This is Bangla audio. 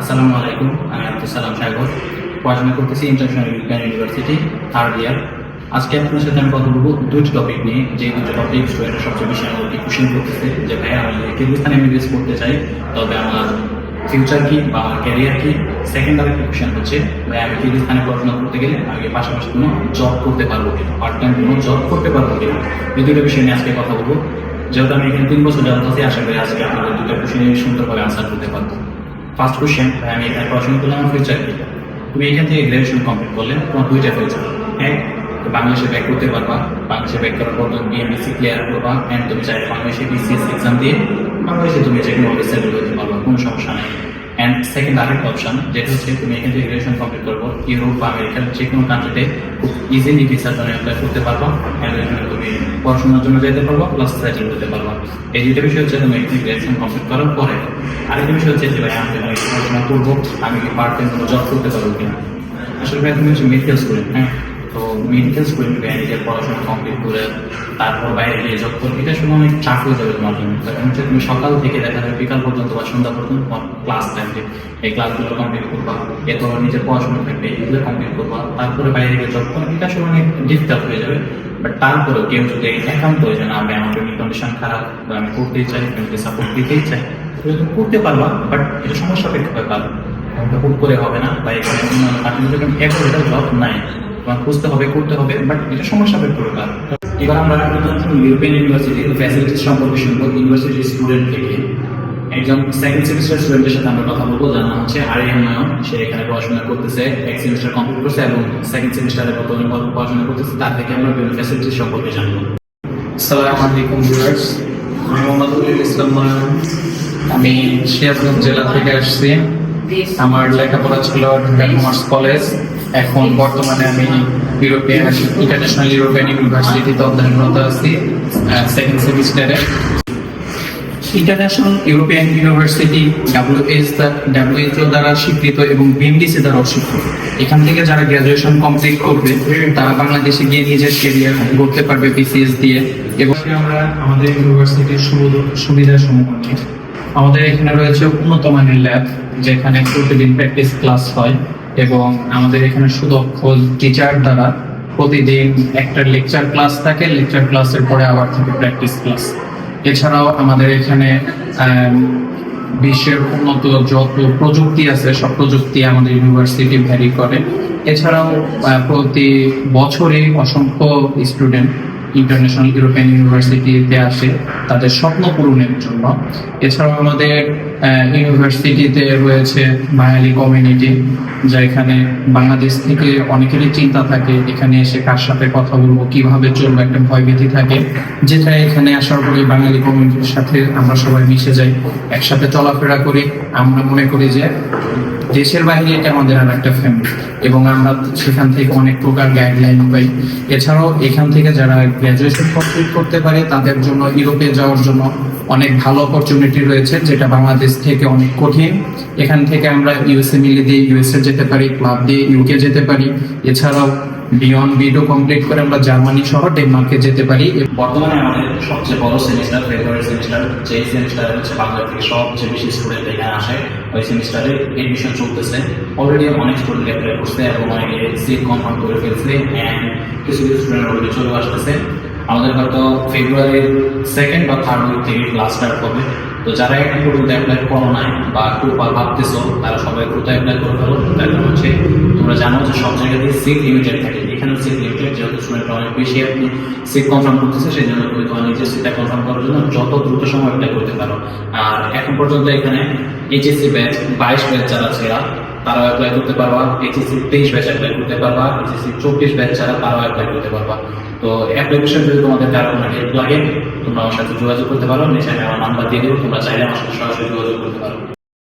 আসসালামু আলাইকুম, আমি আব্দুল সালাম সাগর। পড়াশোনা করতেছি international European university third year আজকে আপনার সাথে আমি কথা বলব দুইটি টপিক নিয়ে। যে দুটো টপিক স্টুডেন্টের সবচেয়ে বেশি আমাদেরকে কোশ্চেন করতেছে যে, ভাই, আমি কিরগিস্তানে এমবিবিএস করতে চাই, তবে আমার ফিউচার কি বা আমার ক্যারিয়ার কি? সেকেন্ড আরেকটা কোশ্চেন হচ্ছে, ভাই, আমি কিরগিস্তানে পড়াশোনা করতে গেলে আমি পাশাপাশি কোনো জব করতে পারব কিনা? পার্ট টাইম কোনো জব করতে পারব কিনা? এই দুটো বিষয় নিয়ে আজকে কথা বলব। যেহেতু আমি এখানে তিন বছর জানতেছি আশা করি আজকে আপনাদের দুটো কোশ্চেনের সুন্দরভাবে আনসার করতে পারব। ফার্স্ট কোশ্চেন আমি এখানে পড়াশোনা করলাম আমার ফিউচার কি তুমি এখান থেকে গ্র্যাজুয়েশন কমপ্লিট করলে, তোমার দুইটা ফিউচার এক বাংলাদেশে ব্যাক করতে পারবা, বাংলাদেশে ব্যাক করার পর তুমি বিএমবিসি ক্লিয়ার করবা অ্যান্ড তুমি চাইলে বাংলাদেশে বিসিএস এক্সাম দিয়ে বাংলাদেশে তুমি যে কোনো সেটেল হতে পারবা, কোনো সমস্যা নেই। অ্যান্ড সেকেন্ড আরেকটা অপশন যেটা হচ্ছে তুমি এখান থেকে কমপ্লিট করব ইউরোপ বা আমেরিকার যে কোনো কান্ট্রিতে খুব ইজিলি ভিসার জন্য অ্যাপ্লাই করতে পারবা অ্যান্ড তুমি পড়াশোনার জন্য যেতে পারবা প্লাস সেটেল হতে পারবা। এই দুইটা বিষয় হচ্ছে তুমি এখানে গ্র্যাজুয়েশন কমপ্লিট করার পরে, আরেকটা বিষয় হচ্ছে যে ভাই, আমি পড়াশোনা করব, আমি কি পার্ট টাইম কোনো জব করতে পারব কিনা? আসলে ভাই, তুমি হচ্ছে মেডিকেল স্টুডেন্ট হ্যাঁ? তো মেডিকেল ভাই নিজের পড়াশোনা কমপ্লিট করে তারপর বাইরে গিয়ে জব করবে। এটা শুনে অনেক চাপ হয়ে যাবে তোমার জন্য। কারণ হচ্ছে তুমি সকাল থেকে দেখা যাবে বিকাল পর্যন্ত বা সন্ধ্যা পর্যন্ত তোমার ক্লাস থাকবে এই ক্লাসগুলো কমপ্লিট করবা। এ তোমার নিজের পড়াশোনা থাকবে, এগুলো কমপ্লিট করবা। তারপরে বাইরে গিয়ে জব করবে। এটা আসলে অনেক ডিফিকাল্ট হয়ে যাবে। বাট তারপরেও কেউ যদি একান্ত হয়ে যায় না আমি আমার ফ্যামিলি কন্ডিশন খারাপ, বা আমি করতেই চাই ফ্যামিলিকে সাপোর্ট দিতেই চাই। তুমি করতে পারবা বাট এটা সমস্যা পেতে পারবা এটা হুট করে হবে না, বা এখানে এটা জব নাই। তোমার খুঁজতে হবে, করতে হবে বাট এটা সমস্যা পেতে পারবা এবার আমরা ইউরোপিয়ান ইউনিভার্সিটির ফ্যাসিলিটিস সম্পর্কে শুনব। ইউনিভার্সিটির স্টুডেন্ট থেকে একজন সেকেন্ড সেমিস্টার স্টুডেন্টের সাথে আমরা কথা বলব। যার নাম হচ্ছে আরিয়ান নয়ন সে এখানে পড়াশোনা করতেছে এক সেমিস্টার কমপ্লিট করছে এবং সেকেন্ড সেমিস্টারে বর্তমানে পড়াশোনা করতেছে। তার থেকে আমরা বিভিন্ন ফ্যাসিলিটিস সম্পর্কে জানব। আসসালামু আলাইকুম ভিউয়ার্স আমি মোহাম্মদ ইসলাম নয়ন আমি সিরাজগঞ্জ জেলা থেকে আসছি। আমার লেখাপড়া ছিল ঢাকা কমার্স কলেজ। এখন বর্তমানে আমি ইউরোপিয়ান ইন্টারন্যাশনাল ইউরোপিয়ান ইউনিভার্সিটিতে অধ্যয়নরত আছি সেকেন্ড সেমিস্টারে International European University WS WHO দ্বারা স্বীকৃত এবং বিএমডিসি দ্বারা স্বীকৃত। এখান থেকে যারা গ্রাজুয়েশন কমপ্লিট করবে, তারা বাংলাদেশে গিয়ে নিজের কেরিয়ার গড়তে পারবে বিসিএস দিয়ে। এবং আমরা আমাদের ইউনিভার্সিটির সুবিধা সমূহ আমাদের এখানে রয়েছে উন্নত মানের ল্যাব যেখানে প্রতিদিন প্র্যাকটিস ক্লাস হয়। এবং আমাদের এখানে সুদক্ষ টিচার দ্বারা প্রতিদিন একটা লেকচার ক্লাস থাকে লেকচার ক্লাসের পরে আবার থাকে প্র্যাকটিস ক্লাস এছাড়াও আমাদের এখানে বিশ্বের উন্নত যত প্রযুক্তি আছে, সব প্রযুক্তি আমাদের ইউনিভার্সিটি ভ্যারি করে। এছাড়াও প্রতি বছরে অসংখ্য স্টুডেন্ট ইন্টারন্যাশনাল ইউরোপিয়ান ইউনিভার্সিটিতে আসে তাদের স্বপ্ন পূরণের জন্য। এছাড়াও আমাদের ইউনিভার্সিটিতে রয়েছে বাঙালি কমিউনিটি যা এখানে বাংলাদেশ থেকে অনেকেরই চিন্তা থাকে, এখানে এসে কার সাথে কথা বলব, কীভাবে চলবো, একটা ভয়ভীতি থাকে। যেটা এখানে আসার পরে বাঙালি কমিউনিটির সাথে আমরা সবাই মিশে যাই, একসাথে চলাফেরা করি। আমরা মনে করি যে দেশের বাইরে এটা আমাদের আর একটা ফ্যামিলি এবং আমরা সেখান থেকে অনেক প্রকার গাইডলাইন পাই। এছাড়াও এখান থেকে যারা গ্র্যাজুয়েশন কমপ্লিট করতে পারে, তাদের জন্য ইউরোপে যাওয়ার জন্য অনেক ভালো অপরচুনিটি রয়েছে, যেটা বাংলাদেশ থেকে অনেক কঠিন। এখান থেকে আমরা ইউএসএ মিলে দিয়ে ইউএসএ যেতে পারি ক্লাব দিয়ে ইউকে যেতে পারি। এছাড়াও বিয়ন্ড বিডো কমপ্লিট করে আমরা জার্মানি সহ ডেনমার্কে যেতে পারি। বর্তমানে আমাদের সবচেয়ে বড় সেমিস্টার ফেব্রুয়ারি সেমিস্টার যে সেমিস্টারে হচ্ছে বাংলা থেকে সবচেয়ে বেশি স্টুডেন্ট এখানে আসে, ওই সেমিস্টারে এডমিশন চলতেছে। অলরেডি অনেক স্টুডেন্ট অ্যাপ্লাই করছে এবং অনেকে সিট কনফার্ম করে ফেলছে অ্যান্ড কিছু কিছু স্টুডেন্ট অলরেডি চলে আসতেছে। আমাদের হয়তো ফেব্রুয়ারির সেকেন্ড বা থার্ড উইক থেকে ক্লাস স্টার্ট হবে তো যারা এখন পর্যন্ত অ্যাপ্লাই করো নাই বা খুব ভাবতেছ, তারা সবাই দ্রুত অ্যাপ্লাই করে ফেলো। তার কারণ হচ্ছে তোমরা জানো যে সব জায়গাতেই সিট লিমিটেড থাকে। এখানে সিট লিমিটেড যেহেতু সময়টা অনেক বেশি আপনি সিট কনফার্ম করতেছে সেই জন্য তুমি তোমার নিজের সিটটা কনফার্ম করার জন্য যত দ্রুত সময় অ্যাপ্লাই করতে পারো। আর এখন পর্যন্ত এখানে এইচএসসি ব্যাচ বাইশ ব্যাচ যারা ছেড়া তারাও অ্যাপ্লাই করতে পারবা। এইচএসসি তেইশ ব্যাচ অ্যাপ্লাই করতে পারবা। এইচএসসি চব্বিশ ব্যাচ ছাড়া তারাও অ্যাপ্লাই করতে পারবা। তো অ্যাপ্লিকেশন যদি তোমাদের কারও কোনো হেল্প লাগে, তোমরা আমার সাথে যোগাযোগ করতে পারো। নিচে আমি আমার নাম্বার দিয়ে দেবো। তোমরা চাইলে আমার সাথে সরাসরি যোগাযোগ করতে পারো।